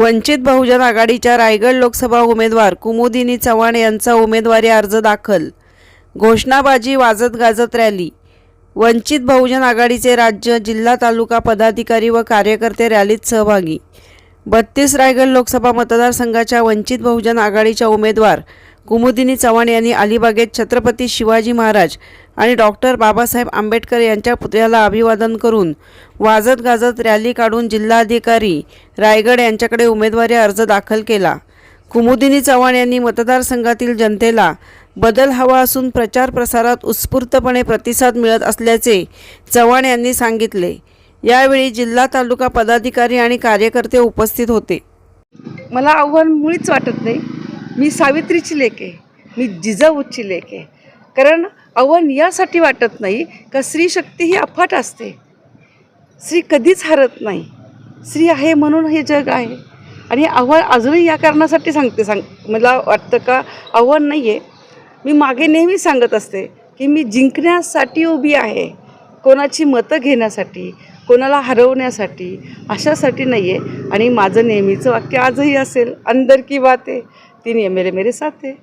वंचित बहुजन आघाडीच्या रायगड लोकसभा उमेदवार कुमुदिनी चव्हाण यांचा उमेदवारी अर्ज दाखल. घोषणाबाजी वाजत गाजत रॅली. वंचित बहुजन आघाडीचे राज्य जिल्हा तालुका पदाधिकारी व कार्यकर्ते रॅलीत सहभागी. बत्तीस रायगड लोकसभा मतदारसंघाच्या वंचित बहुजन आघाडीच्या उमेदवार कुमुदिनी चव्हाण यांनी अलिबागेत छत्रपती शिवाजी महाराज आणि डॉक्टर बाबासाहेब आंबेडकर यांच्या पुतळ्याला अभिवादन करून वाजत गाजत रॅली काढून जिल्हाधिकारी रायगड यांच्याकडे उमेदवारी अर्ज दाखल केला. कुमुदिनी चव्हाण यांनी मतदारसंघातील जनतेला बदल हवा असून प्रचार प्रसारात उत्स्फूर्तपणे प्रतिसाद मिळत असल्याचे चव्हाण यांनी सांगितले. यावेळी जिल्हा तालुका पदाधिकारी आणि कार्यकर्ते उपस्थित होते. मला आव्हान मुळीच वाटत नाही. मी सावित्रीची लेक आहे. मी जिजाऊची लेक आहे. कारण आव्हान यासाठी वाटत नाही का स्त्री शक्ती ही अफाट असते. स्त्री कधीच हरत नाही. स्त्री आहे म्हणून हे जग आहे. आणि आव्हान अजूनही या कारणासाठी सांगते सांग मला वाटतं का आव्हान नाही आहे मी मागे नेहमी सांगत असते की मी जिंकण्यासाठी उभी आहे. कोणाची मतं घेण्यासाठी कोणाला हरवण्यासाठी अशासाठी नाही आहे आणि माझं नेहमीचं वाक्य आजही असेल अंदर की बात. आहे तीन एम एल ए मेरे साथ आहे